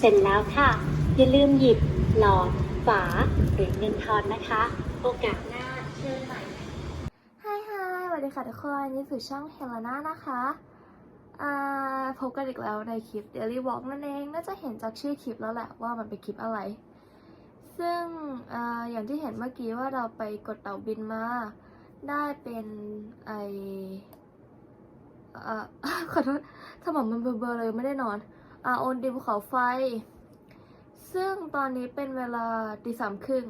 เสร็จแล้วค่ะ อย่าลืมหยิบหลอดฝาหรือเงินทอนนะคะ โอกาสหน้าเชิญใหม่ฮายฮสวัสดีค่ะทุกคน นี่คือช่องเฮลนานะคะพบกันอีกแล้วในคลิป Daily Walk นั่นเอง น่าจะเห็นจากชื่อคลิปแล้วแหละว่ามันเป็นคลิปอะไร ซึ่งออย่างที่เห็นเมื่อกี้ว่าเราไปกดเต่าบินมา ได้เป็นไออขอโทษสมองมันเบลอๆเลยไม่ได้นอน อาโอนดินภูเขาไฟ ซึ่งตอนนี้เป็นเวลาตีสามครึ่ง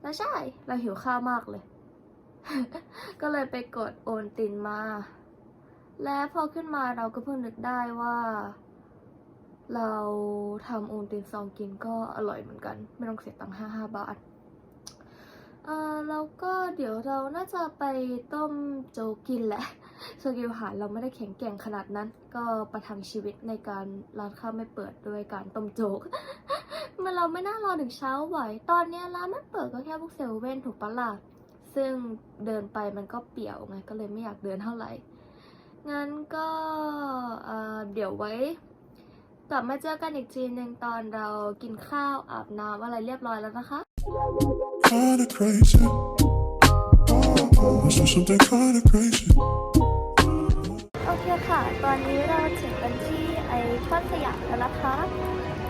แล้วใช่ เราหิวข้าวมากเลย ก็เลยไปกดโอนตินมา และพอขึ้นมาเราก็เพิ่งนึกได้ว่า เราทำโอนตินซองกินก็อร่อยเหมือนกัน ไม่ต้องเสียตังค์ห้าห้าบาท เออแล้วก็เดี๋ยวเราน่าจะไปต้มโจกกินแหละสกิลอาหารเราไม่ได้แข็งแกร่งขนาดนั้น ก็ประทังชีวิตในการร้านข้าวไม่เปิดด้วยการต้มโจกมันเราไม่น่ารอถึงเช้าไหว ตอนนี้ร้านไม่เปิดก็แค่พวกเซเว่นถูกปะล่ะซึ่งเดินไปมันก็เปี่ยวไงก็เลยไม่อยากเดินเท่าไหร่ งั้นก็เออเดี๋ยวไว้กลับมาเจอกันอีกทีหนึ่งตอนเรากินข้าวอาบน้ำอะไรเรียบร้อยแล้วนะคะ kinda crazy. Oh, so something kinda crazy. โอเคค่ะ ตอนนี้เราถึงกันที่ไอคอนสยามแล้วนะคะ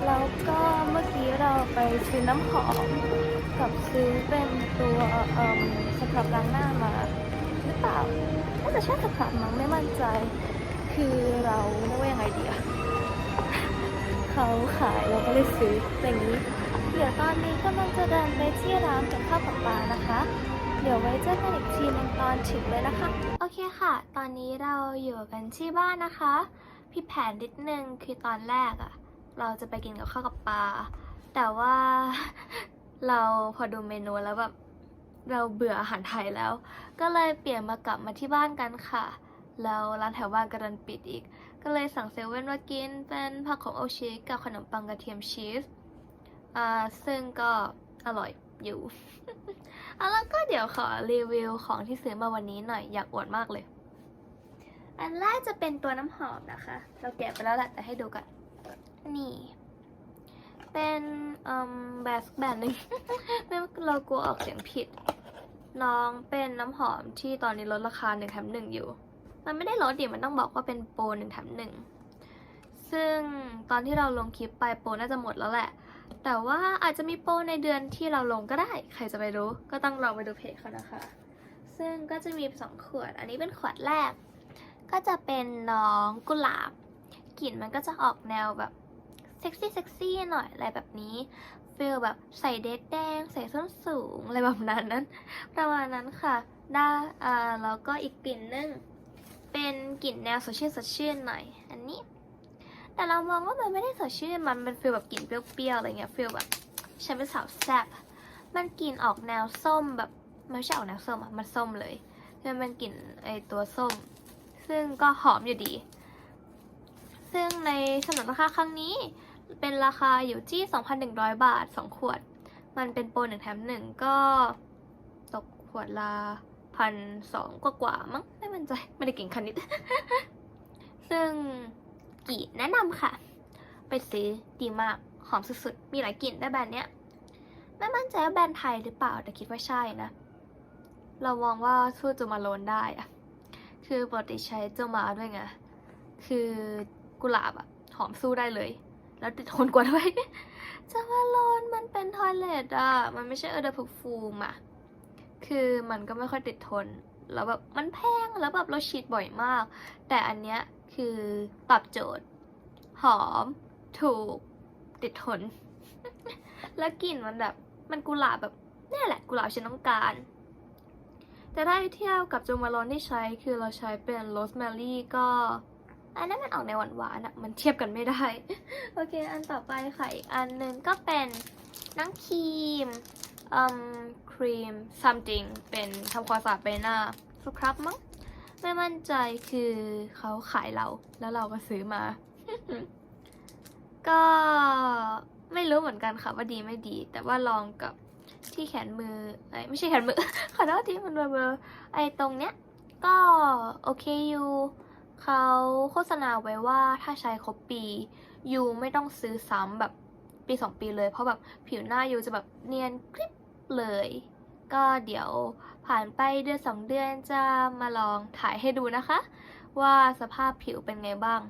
แล้วก็เมื่อกี้เราไปซื้อน้ำหอม กับซื้อเป็นตัวเอ่มสครับล้างหน้ามาหรือเปล่าน่าจะใช่สครับมั้งไม่มั่นใจ คือเราเรียกว่ายังไงดีอะ เขาขายเราก็เลยซื้ออย่างนี้ เดี๋ยวตอนนี้กำลังจะเดินไปที่ร้านกับข้าวกับปลานะคะ เดี๋ยวไว้เจอกันอีกทีหนึงตอนถึงเลยนะคะ โอเคค่ะ ตอนนี้เราอยู่กันที่บ้านนะคะพี่แผนนิดนึงคือตอนแรกอะเราจะไปกินกับข้าวกับปลาแต่ว่าเราพอดูเมนูแล้วแบบเราเบื่ออาหารไทยแล้ว ก็เลยเปลี่ยนมากลับมาที่บ้านกันค่ะ แล้วร้านแถวบ้านก็ดันปิดอีก ก็เลยสั่งเซเว่นมากินเป็นผักของโอชิกับขนมปังกระเทียมชีส อ่าซึ่งก็อร่อยอยู่เอาแล้วก็เดี๋ยวขอรีวิวของที่ซื้อมาวันนี้หน่อยอยากอวดมากเลย อันแรกจะเป็นตัวน้ำหอมนะคะ เราแกะไปแล้วแหละแต่ให้ดูกัน นี่ เป็นอืมแบรนด์แบนหนึ่งไม่เรากลัวออกเสียงผิด น้องเป็นน้ำหอมที่ตอนนี้ลดราคาหนึ่งแถมหนึ่งอยู่ มันไม่ได้ลดดิมันต้องบอกว่าเป็นโปรหนึ่งแถมหนึ่งซึ่งตอนที่เราลงคลิปไปโปรน่าจะหมดแล้วแหละ แต่ว่าอาจจะมีโปรในเดือนที่เราลงก็ได้ ใครจะไปรู้ ก็ต้องลองไปดูเพจเขานะคะ ซึ่งก็จะมีสองขวด อันนี้เป็นขวดแรก ก็จะเป็นน้องกุหลาบ กลิ่นมันก็จะออกแนวแบบเซ็กซี่เซ็กซี่หน่อยอะไรแบบนี้ฟีลแบบใส่เดทแดง ใส่ส้นสูง อะไรแบบนั้นนั้น ประมาณนั้นค่ะ ได้อ่าแล้วก็อีกกลิ่นนึง เป็นกลิ่นแนวสดชื่นสดชื่นหน่อย อันนี้ แต่เรามองว่ามันไม่ได้สดชื่นมันเป็นฟีลแบบกลิ่นเปรี้ยวๆอะไรเงี้ยฟีลแบบฉันเป็นสาวแซ่บมันกลิ่นออกแนวส้มแบบไม่ใช่ออกแนวส้มอะมันส้มเลยมันเป็นกลิ่นไอตัวส้ม ซึ่งก็หอมอยู่ดี ซึ่งในสนนราคาครั้งนี้เป็นราคาอยู่ที่ 2,100 บาท 2 ขวด มันเป็นโปรหนึ่งแถมหนึ่งก็ตกขวดละพันสองกว่าๆมั้งไม่มั่นใจ ไม่ได้เก่งคณิต กิแนะนำค่ะ ไปซื้อดีมากหอมสุดๆ มีหลายกลิ่นได้แบรนด์เนี้ย ไม่มั่นใจว่าแบรนด์ไทยหรือเปล่าแต่คิดว่าใช่นะ เรามองว่าสู้จูมาโลนได้อะคือปกติใช้จ้ามาด้วยไง คือกุหลาบอะหอมสู้ได้เลย แล้วติดทนกว่าด้วยจ้ามาโลนมันเป็นทอยเลตอะมันไม่ใช่เออเดอร์พฟูมอะคือมันก็ไม่ค่อยติดทน แล้วแบบมันแพงแล้วแบบเราฉีดบ่อยมาก แต่อันเนี้ย คือตอบโจทย์ หอม ถูก ติดทน แล้วกลิ่นมันแบบ มันกุหลาบแบบนี่แหละกุหลาบฉันต้องการ แต่ถ้าเทียบกับจูมาลอนที่ใช้คือเราใช้เป็นโรสแมรี่ก็อันนั้นมันออกในหวานๆอะมันเทียบกันไม่ได้ โอเค อันต่อไปค่ะอีกอันหนึ่งก็เป็นน้ำครีมอืมครีม something เป็นทำความสะอาดใบหน้าสครับมั้ง ไม่มั่นใจคือเขาขายเรา แล้วเราก็ซื้อมา ก็ไม่รู้เหมือนกันค่ะว่าดีไม่ดี แต่ว่าลองกับที่แขนมือไอไม่ใช่แขนมือ ขอโทษที่มันเบลอไอตรงเนี้ย ก็โอเคอยู่เขาโฆษณาไว้ว่าถ้าใช้ครบปียูไม่ต้องซื้อซ้ำแบบปีสองปีเลย เพราะแบบผิวหน้ายูจะแบบเนียนกริบเลย ก็เดี๋ยวผ่านไปเดือนสองเดือนจะมาลองถ่ายให้ดูนะคะ ว่าสภาพผิวเป็นไงบ้าง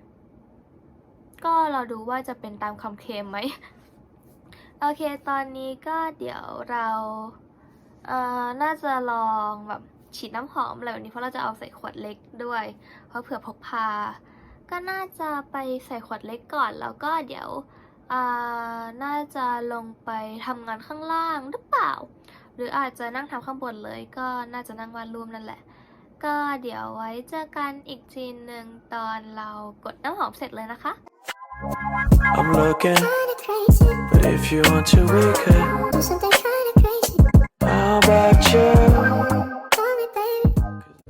ก็เราดูว่าจะเป็นตามคำเคลมไหมโอเค ตอนนี้ก็เดี๋ยวเราเอ่อน่าจะลองแบบฉีดน้ำหอมอะไรแบบนี้เพราะเราจะเอาใส่ขวดเล็กด้วย เพราะเผื่อพกพา ก็น่าจะไปใส่ขวดเล็กก่อน แล้วก็เดี๋ยวอ่าน่าจะลงไปทำงานข้างล่างหรือเปล่า หรืออาจจะนั่งทำข้างบนเลยก็น่าจะนั่งวาดรูปนั่นแหละ ก็เดี๋ยวไว้เจอกันอีกทีหนึ่งตอนเรากดน้ำหอมเสร็จเลยนะคะ I'm looking, kinda crazy. but if you want to, we could. Do something kinda crazy. How about you? Tell me, baby.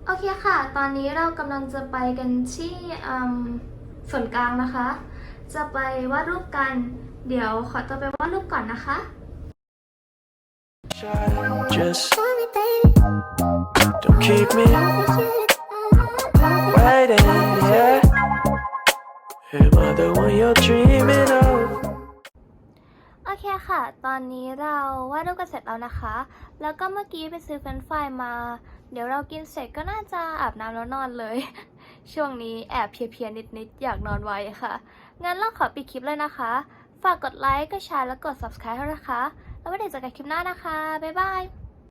โอเคค่ะ ตอนนี้เรากำลังจะไปกันที่อืมส่วนกลางนะคะ จะไปวาดรูปกัน เดี๋ยวขอตัวไปวาดรูปก่อนนะคะ Just don't keep me waiting. yeah. Am I the one you're dreaming of? โอเคค่ะ ตอนนี้เราวาดรูปกันเสร็จแล้วนะคะ แล้วก็เมื่อกี้ไปซื้อเฟรนช์ฟรายมา เดี๋ยวเรากินเสร็จก็น่าจะอาบน้ำแล้วนอนเลย ช่วงนี้แอบเพลียๆนิดๆ อยากนอนไวค่ะ งั้นเราขอปิดคลิปเลยนะคะ ฝากกดไลค์ กดแชร์ แล้วกด subscribe ด้วยนะคะ แล้วไว้เจอกันคลิปหน้านะคะ บ๊ายบาย